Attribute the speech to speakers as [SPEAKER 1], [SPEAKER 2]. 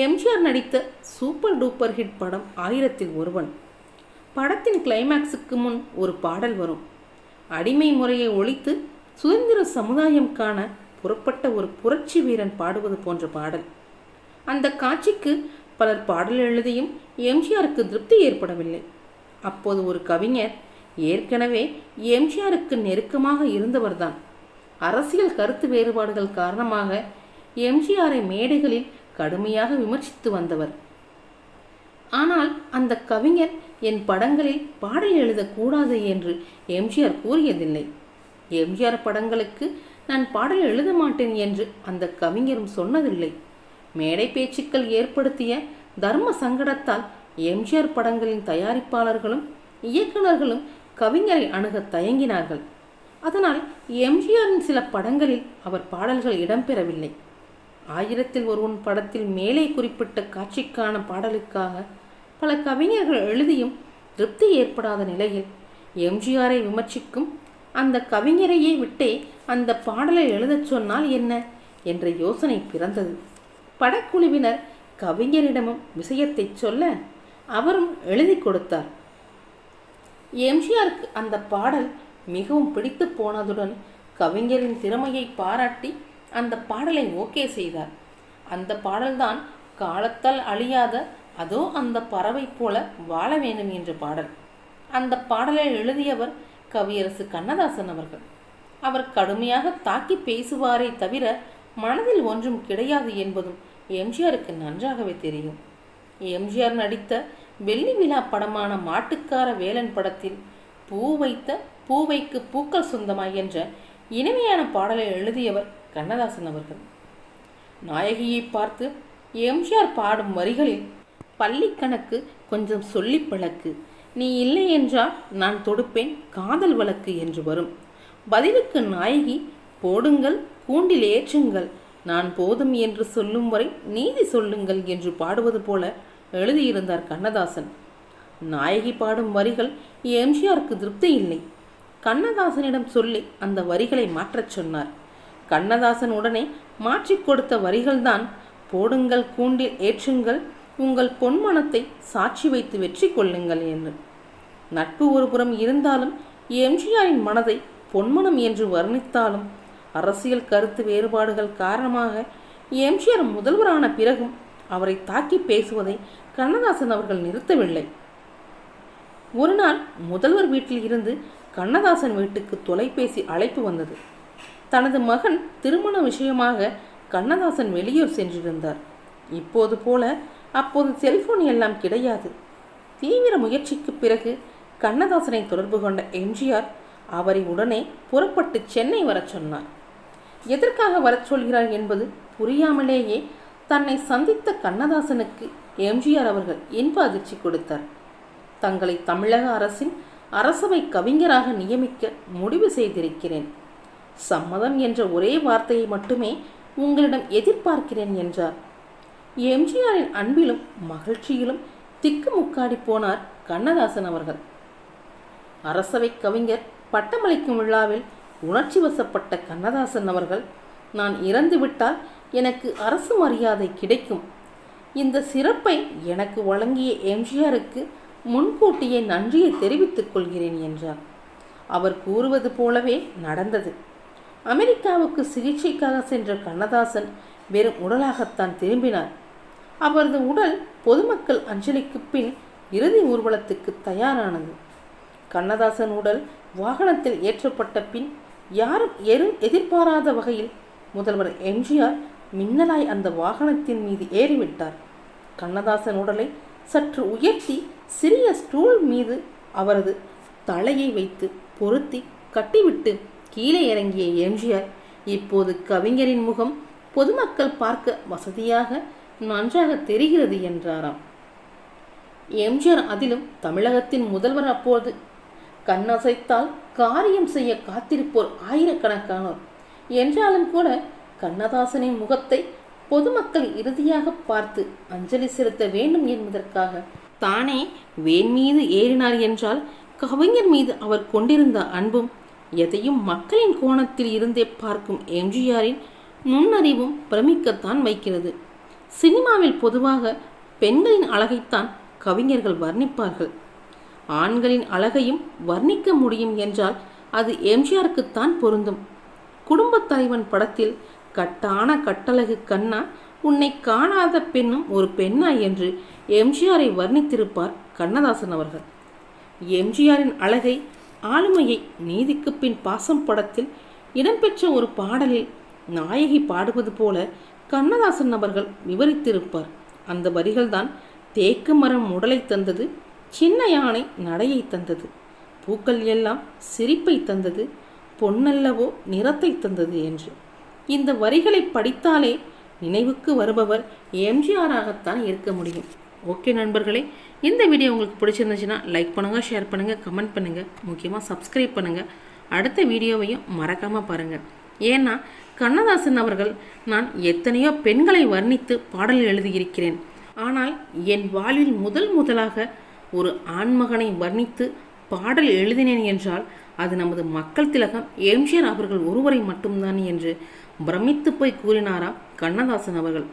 [SPEAKER 1] எம்ஜிஆர் நடித்த super duper hit படம் ஆயிரத்தில் ஒருவன். படத்தின் கிளைமேக்ஸுக்கு முன் ஒரு பாடல் வரும். அடிமை முறையை ஒழித்து சுதந்திர சமுதாயம் காண புறப்பட்ட ஒரு புரட்சி வீரன் பாடுவது போன்ற பாடல். அந்த காட்சிக்கு பலர் பாடல் எழுதியும் எம்ஜிஆருக்கு திருப்தி ஏற்படவில்லை. அப்போது ஒரு கவிஞர் ஏற்கனவே எம்ஜிஆருக்கு நெருக்கமாக இருந்தவர்தான். அரசியல் கருத்து வேறுபாடுகள் காரணமாக எம்ஜிஆரை மேடைகளில் கடுமையாக விமர்சித்து வந்தவர். ஆனால் அந்த கவிஞர் என் படங்களில் பாடல் எழுதக்கூடாது என்று எம்ஜிஆர் கூறியதில்லை. எம்ஜிஆர் படங்களுக்கு நான் பாடல் எழுத மாட்டேன் என்று அந்த கவிஞரும் சொன்னதில்லை. மேடை பேச்சுக்கள் ஏற்படுத்திய தர்ம சங்கடத்தால் எம்ஜிஆர் படங்களின் தயாரிப்பாளர்களும் இயக்குநர்களும் கவிஞரை அணுக தயங்கினார்கள். அதனால் எம்ஜிஆரின் சில படங்களில் அவர் பாடல்கள் இடம்பெறவில்லை. ஆயிரத்தில் ஒருவன் படத்தில் மேலே குறிப்பிட்ட காட்சிக்கான பாடலுக்காக பல கவிஞர்கள் எழுதியும் திருப்தி ஏற்படாத நிலையில் எம்ஜிஆரை விமர்சிக்கும் அந்த கவிஞரையே விட்டே அந்த பாடலை எழுதச் சொன்னால் என்ன என்ற யோசனை பிறந்தது. படக்குழுவினர் கவிஞரிடமும் விஷயத்தை சொல்ல அவரும் எழுதி கொடுத்தார். எம்ஜிஆருக்கு அந்த பாடல் மிகவும் பிடித்து போனதுடன் கவிஞரின் திறமையை பாராட்டி அந்த பாடலை ஓகே செய்தார். அந்த பாடல்தான் காலத்தால் அழியாத அதோ அந்த பறவை போல வாழ வேண்டும் என்ற பாடல். அந்த பாடலை எழுதியவர் கவியரசு கண்ணதாசன் அவர்கள். அவர் கடுமையாக தாக்கி பேசுவாரே தவிர மனதில் ஒன்றும் கிடையாது என்பதும் எம்ஜிஆருக்கு நன்றாகவே தெரியும். எம்ஜிஆர் நடித்த வெள்ளி விழா படமான மாட்டுக்கார வேலன் படத்தில் பூ வைத்த பூவைக்கு பூக்கள் சொந்தமா என்ற இனிமையான பாடலை எழுதியவர் கண்ணதாசன் அவர்கள். நாயகியை பார்த்து எம்ஜிஆர் பாடும் வரிகளில் பள்ளி கணக்கு கொஞ்சம் சொல்லி பழக்கு. நீ இல்லை என்றால் நான் தொடுப்பேன் காதல் வழக்கு என்று வரும். பதிலுக்கு நாயகி போடுங்கள் கூண்டில் ஏற்றுங்கள். நான் போதும் என்று சொல்லும் வரை நீதி சொல்லுங்கள் என்று பாடுவது போல எழுதியிருந்தார் கண்ணதாசன். நாயகி பாடும் வரிகள் எம்ஜிஆருக்கு திருப்தி இல்லை. கண்ணதாசனிடம் சொல்லி அந்த வரிகளை மாற்றச் சொன்னார். கண்ணதாசன் உடனே மாற்றிக் கொடுத்த வரிகள்தான் போடுங்கள் கூண்டில் ஏற்றுங்கள் உங்கள் பொன்மனத்தை சாட்சி வைத்து வெற்றி கொள்ளுங்கள் என்று. நட்பு ஒருபுறம் இருந்தாலும் எம்ஜிஆரின் மனதை பொன்மனம் என்று வர்ணித்தாலும் அரசியல் கருத்து வேறுபாடுகள் காரணமாக எம்ஜிஆர் முதல்வரான பிறகும் அவரை தாக்கி பேசுவதை கண்ணதாசன் அவர்கள் நிறுத்தவில்லை. ஒரு நாள் முதல்வர் வீட்டில் இருந்து கண்ணதாசன் வீட்டுக்கு தொலைபேசி அழைப்பு வந்தது. தனது மகன் திருமண விஷயமாக கண்ணதாசன் வெளியூர் சென்றிருந்தார். இப்போது போல அப்போது செல்போன் எல்லாம் கிடையாது. தீவிர முயற்சிக்கு பிறகு கண்ணதாசனை தொடர்பு கொண்ட எம்ஜிஆர் அவரை உடனே புறப்பட்டு சென்னை வரச் சொன்னார். எதற்காக வரச் சொல்கிறார் என்பது புரியாமலேயே தன்னை சந்தித்த கண்ணதாசனுக்கு எம்ஜிஆர் அவர்கள் இன்ப அதிர்ச்சி கொடுத்தார். தங்களை தமிழக அரசின் அரசவை கவிஞராக நியமிக்க முடிவு செய்திருக்கிறேன். சம்மதம் என்ற ஒரே வார்த்தையை மட்டுமே உங்களிடம் எதிர்பார்க்கிறேன் என்றார். எம்ஜிஆரின் அன்பிலும் மகிழ்ச்சியிலும் திக்குமுக்காடி போனார் கண்ணதாசன் அவர்கள். அரசவை கவிஞர் பட்டமளிக்கும் விழாவில் உணர்ச்சி வசப்பட்ட கண்ணதாசன் அவர்கள் நான் இறந்துவிட்டால் எனக்கு அரசு மரியாதை கிடைக்கும். இந்த சிறப்பை எனக்கு வழங்கிய எம்ஜிஆருக்கு முன்கூட்டியே நன்றியை தெரிவித்துக் கொள்கிறேன் என்றார். அவர் கூறுவது போலவே நடந்தது. அமெரிக்காவுக்கு சிகிச்சைக்காக சென்ற கண்ணதாசன் வெறும் உடலாகத்தான் திரும்பினார். அவரது உடல் பொதுமக்கள் அஞ்சலிக்கு பின் இறுதி ஊர்வலத்துக்கு தயாரானது. கண்ணதாசன் உடல் வாகனத்தில் ஏற்றப்பட்ட பின் யாரும் எரும் எதிர்பாராத வகையில் முதல்வர் எம்ஜிஆர் மின்னலாய் அந்த வாகனத்தின் மீது ஏறிவிட்டார். கண்ணதாசன் உடலை சற்று உயர்த்தி சிறிய ஸ்டூல் மீது அவரது தலையை வைத்து பொருத்தி கட்டிவிட்டு கீழே இறங்கிய எம்ஜிஆர் இப்போது கவிஞரின் முகம் பொதுமக்கள் பார்க்க வசதியாக நன்றாக தெரிகிறது என்றாராம். எம்ஜிஆர் அதிலும் தமிழகத்தின் முதல்வர் அப்போது கண்ணசைத்தால் காரியம் செய்ய காத்திருப்போர் ஆயிரக்கணக்கானோர் என்றாலும் கூட கண்ணதாசனின் முகத்தை பொதுமக்கள் இறுதியாக பார்த்து அஞ்சலி செலுத்த வேண்டும் என்பதற்காக தானே வேன் மீது ஏறினார் என்றால் கவிஞர் மீது அவர் கொண்டிருந்த அன்பும் எதையும் மக்களின் கோணத்தில் இருந்தே பார்க்கும் எம்ஜிஆரின் நுண்ணறிவும் பிரமிக்கத்தான் வைக்கிறது. சினிமாவில் பொதுவாக பெண்களின் அழகைத்தான் கவிஞர்கள் வர்ணிப்பார்கள். ஆண்களின் அழகையும் வர்ணிக்க முடியும் என்றால் அது எம்ஜிஆருக்குத்தான் பொருந்தும். குடும்பத் தலைவன் படத்தில் கட்டான கட்டழகு கண்ணா உன்னை காணாத பெண்ணும் ஒரு பெண்ணா என்று எம்ஜிஆரை வர்ணித்திருப்பார் கண்ணதாசன் அவர்கள். எம்ஜிஆரின் அழகை ஆளுமையை நீதிக்கு பின் பாசம் படத்தில் இடம்பெற்ற ஒரு பாடலில் நாயகி பாடுவது போல கண்ணதாசன் அவர்கள் விவரித்திருப்பார். அந்த வரிகள்தான் தேக்கு மரம் உடலை தந்தது சின்ன யானை நடையை தந்தது பூக்கள் எல்லாம் சிரிப்பை தந்தது பொன்னல்லவோ நிறத்தை தந்தது என்று. இந்த வரிகளை படித்தாலே நினைவுக்கு வருபவர் எம்ஜிஆராகத்தான் இருக்க முடியும். ஓகே நண்பர்களே இந்த வீடியோ உங்களுக்கு பிடிச்சிருந்துச்சுன்னா லைக் பண்ணுங்கள் ஷேர் பண்ணுங்கள் கமெண்ட் பண்ணுங்கள் முக்கியமாக சப்ஸ்கிரைப் பண்ணுங்கள் அடுத்த வீடியோவையும் மறக்காமல் பாருங்கள் ஏன்னா கண்ணதாசன் அவர்கள் நான் எத்தனையோ பெண்களை வர்ணித்து பாடல் எழுதியிருக்கிறேன். ஆனால் என் வாழ்வில் முதல் முதலாக ஒரு ஆண்மகனை வர்ணித்து பாடல் எழுதினேன் என்றால் அது நமது மக்கள் திலகம் எம்ஜிஆர் அவர்கள் ஒருவரை மட்டும்தான் என்று பிரமித்து போய் கூறினாராம் கண்ணதாசன் அவர்கள்.